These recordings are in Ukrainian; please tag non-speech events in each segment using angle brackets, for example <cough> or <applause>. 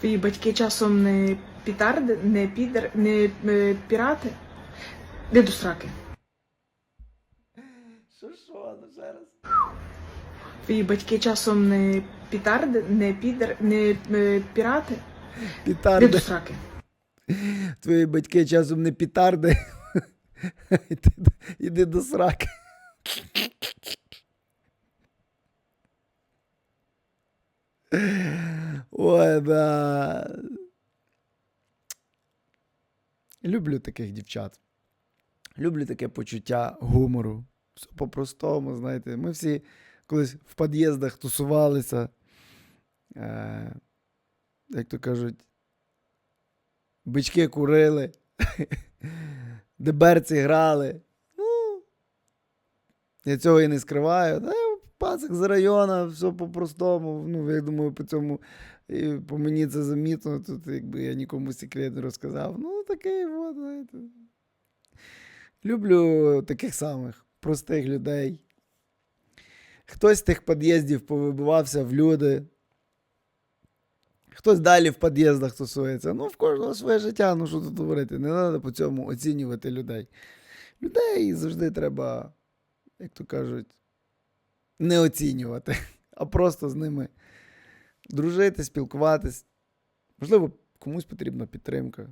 Твої батьки часом не пітарди, не підер, не е, пірати? Де до сраки? Що що, ну ще раз. Твої батьки часом не пітарди, не підер, не е, пірати? Де до Пітарди. сраки? Твої батьки часом не пітарди. <laughs> Іди, до- іди до сраки. Ой, да. Люблю таких дівчат. Люблю таке почуття гумору. Все по-простому, знаєте. Ми всі колись в під'їздах тусувалися. Е, як то кажуть, бички курили, <laughs> деберці грали. Ну, я цього і не скриваю. Та, пацик з району, все по-простому. Ну, я думаю, по цьому і по мені це замітно. Тут якби я нікому секрет не розказав. Ну, такий от, знаєте. Люблю таких самих простих людей. Хтось з тих під'їздів повибивався в люди. Хтось далі в під'їздах тусується. Ну, в кожного своє життя, ну що тут говорити, не треба по цьому оцінювати людей. Людей завжди треба, як то кажуть, не оцінювати, <laughs> а просто з ними дружити, спілкуватись. Можливо, комусь потрібна підтримка.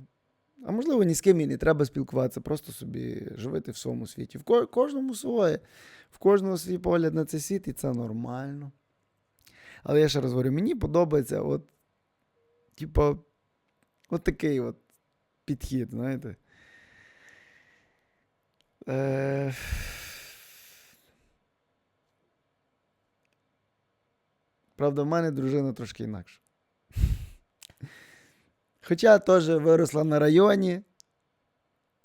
А можливо, ні з ким і не треба спілкуватися, просто собі живити в своєму світі. В кожному своє, в кожного свій погляд на цей світ, і це нормально. Але я ще раз говорю, мені подобається, от, типа, от такий от підхід, знаєте. Е... Правда, в мене дружина трошки інакша. Хоча теж виросла на районі.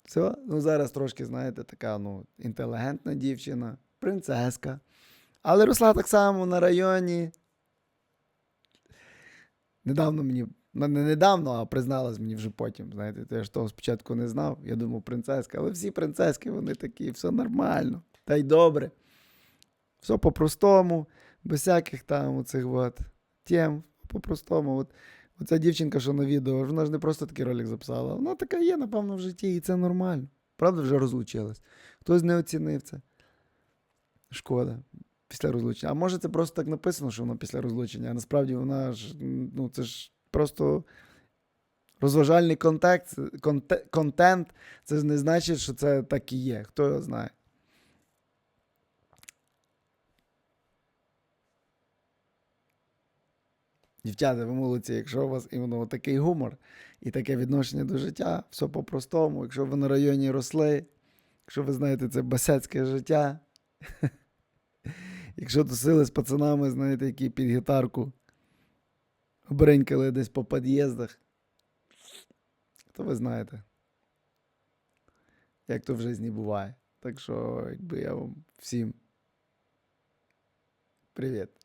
Все, ну зараз трошки, знаєте, така ну, інтелігентна дівчина, принцеска. Але росла так само на районі. Недавно мені, ну не недавно, а призналась мені вже потім. Знаєте, я ж того спочатку не знав. Я думав, принцеска, але всі принцески, вони такі, все нормально. Та й добре. Все по-простому, без всяких там оцих от тем, по-простому. От, оця дівчинка, що на відео, вона ж не просто такий ролик записала. Вона така є, напевно, в житті, і це нормально. Правда, вже розлучилась. Хтось не оцінив це. Шкода. Після розлучення. А може, це просто так написано, що вона після розлучення, а насправді вона ж, ну, це ж просто розважальний контекст, конте- контент. Це ж не значить, що це так і є. Хто його знає. Дівчата, ви молодці, якщо у вас іменно такий гумор і таке відношення до життя, все по-простому. Якщо ви на районі росли, якщо ви знаєте це басяцьке життя, <laughs> якщо тусили з пацанами, знаєте, які під гітарку обренькали десь по під'їздах, то ви знаєте, як то в житті буває. Так що, якби я вам всім привіт.